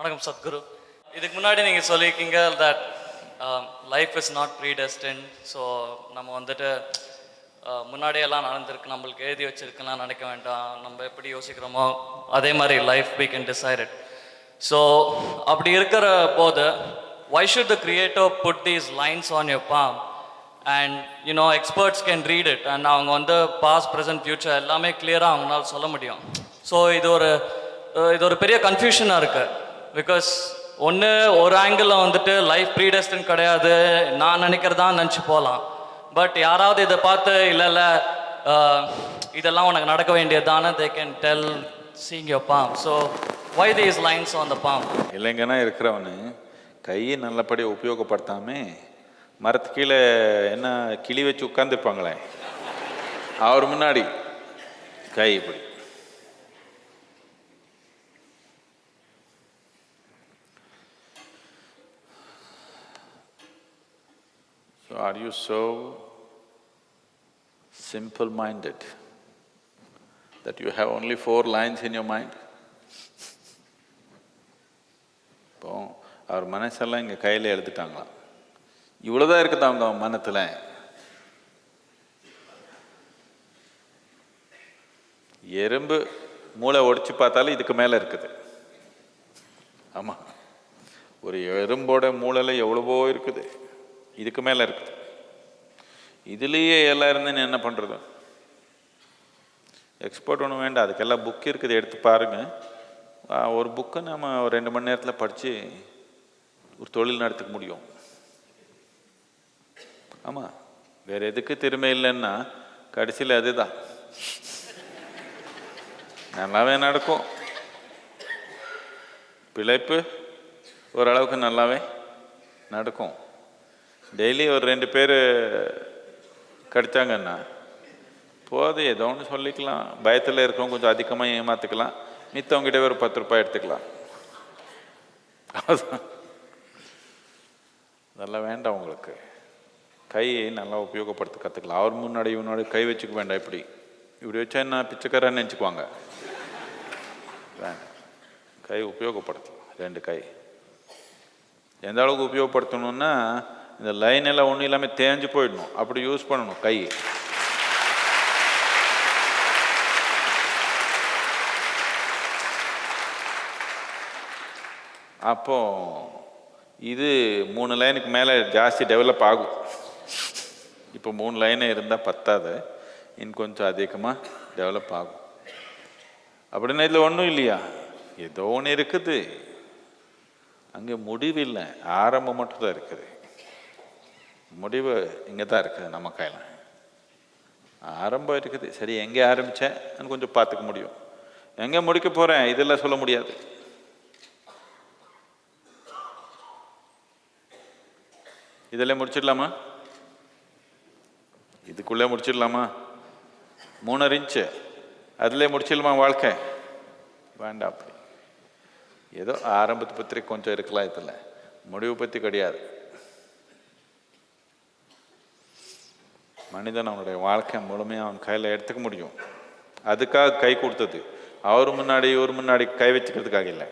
வணக்கம் சத்குரு. இதுக்கு முன்னாடி நீங்கள் சொல்லியிருக்கீங்க that life is not predestined so நம்ம வந்துட்டு uh, முன்னாடியெல்லாம் நடந்திருக்கு நம்மளுக்கு எழுதி வச்சிருக்குலாம் நினைக்க வேண்டாம். நம்ம எப்படி யோசிக்கிறோமோ அதே மாதிரி life we can decide it so அப்படி இருக்கிற போது why should the creator put these lines on your palm and you know experts can read it and அவங்க வந்து பாஸ்ட் ப்ரெசன்ட் ஃபியூச்சர் எல்லாமே கிளியராக அவங்களால சொல்ல முடியும். ஸோ இது ஒரு uh, இது ஒரு பெரிய கன்ஃபியூஷனாக இருக்குது பிகாஸ் ஒன்று ஒரு ஆங்கிளில் வந்துட்டு லைஃப் ப்ரீடெஸ்டன் கிடையாது. நான் நினைக்கிறதா நினச்சி போகலாம் பட் யாராவது இதை பார்த்து இல்லை இல்லை இதெல்லாம் உனக்கு நடக்க வேண்டியதான they can tell seeing your palm so why these lines on the palm இல்லைங்கன்னா இருக்கிறவனு கையை நல்லபடி உபயோகப்படுத்தாமே மரத்து கீழே என்ன கிளி வச்சு உட்காந்துருப்பாங்களே அவர் முன்னாடி. கை இப்படி. So are you so simple-minded that you have only four lines in your mind? இப்போ அவர் மனசெல்லாம் இங்கே கையில் எழுதிட்டாங்களாம் இவ்வளோதான் இருக்குது அவங்க மனத்தில். எறும்பு மூளை ஒடிச்சு பார்த்தாலும் இதுக்கு மேலே இருக்குது. ஆமாம் ஒரு எறும்போட மூளையில் எவ்வளவோ இருக்குது. இதுக்கு மேலே இருக்குது இதுலேயே எல்லாம் இருந்து நீ என்ன பண்ணுறது எக்ஸ்பர்ட் ஒன்றும் வேண்டாம். அதுக்கெல்லாம் புக் இருக்குது. எடுத்து பாருங்கள் ஒரு புக்கை நம்ம ஒரு ரெண்டு மணி நேரத்தில் படித்து ஒரு தொழில் நடத்திக்க முடியும். ஆமாம் வேறு எதுக்கு திறமை இல்லைன்னா கடைசியில் அதுதான். நல்லாவே நடக்கும். பிழைப்பு ஓரளவுக்கு நல்லாவே நடக்கும். டெய்லி ஒரு ரெண்டு பேர் கிடைச்சாங்கன்னா போதும் ஏதோ ஒன்று சொல்லிக்கலாம். பயத்தில் இருக்கிறவங்க கொஞ்சம் அதிகமாக ஏமாற்றிக்கலாம் மித்தவங்ககிட்ட ஒரு பத்து ரூபாய் எடுத்துக்கலாம். அதுதான் அதெல்லாம் வேண்டாம் உங்களுக்கு. கையை நல்லா உபயோகப்படுத்த கற்றுக்கலாம் அவர் முன்னாடி இவனோட கை வச்சுக்க வேண்டாம் இப்படி. இப்படி வச்சா என்ன பிச்சைக்காரன்னு நினச்சிக்குவாங்க. வேண்டாம். கை உபயோகப்படுத்தலாம். ரெண்டு கை. எந்த அளவுக்கு உபயோகப்படுத்தணும்னா இந்த லைன் எல்லாம் ஒன்றும் இல்லாமல் தேஞ்சு போயிடணும். அப்படி யூஸ் பண்ணணும் கை. அப்போ இது மூணு லைனுக்கு மேலே ஜாஸ்தி டெவலப் ஆகும். இப்போ மூணு லைனே இருந்தால் பத்தாது. இன்னும் கொஞ்சம் அதிகமாக டெவலப் ஆகும். அப்படின்னா இதில் ஒன்றும் இல்லையா? ஏதோ ஒன்று இருக்குது. அங்கே முடிவு இல்லை ஆரம்பம் மட்டும் தான் இருக்குது. முடிவு இங்கே தான் இருக்குது நம்ம கையில். ஆரம்பம் இருக்குது. சரி எங்கே ஆரம்பித்தேன் கொஞ்சம் பார்த்துக்க முடியும். எங்கே முடிக்க போகிறேன் இதெல்லாம் சொல்ல முடியாது. இதெல்லாம் முடிச்சிடலாமா? இதுக்குள்ளே முடிச்சிடலாமா? மூணரை இன்ச்சு. அதில் முடிச்சிடலாமா வாழ்க்கை? வேண்டாம் அப்படி. ஏதோ ஆரம்பத்தை பற்றி கொஞ்சம் இருக்கலாம் இதில். முடிவு பற்றி கிடையாது. மனிதன் அவனுடைய வாழ்க்கை முழுமையாக அவன் கையில் எடுத்துக்க முடியும். அதுக்காக கை கொடுத்தது. அவர் முன்னாடி இவர் முன்னாடி கை வச்சுக்கிறதுக்காக இல்லை.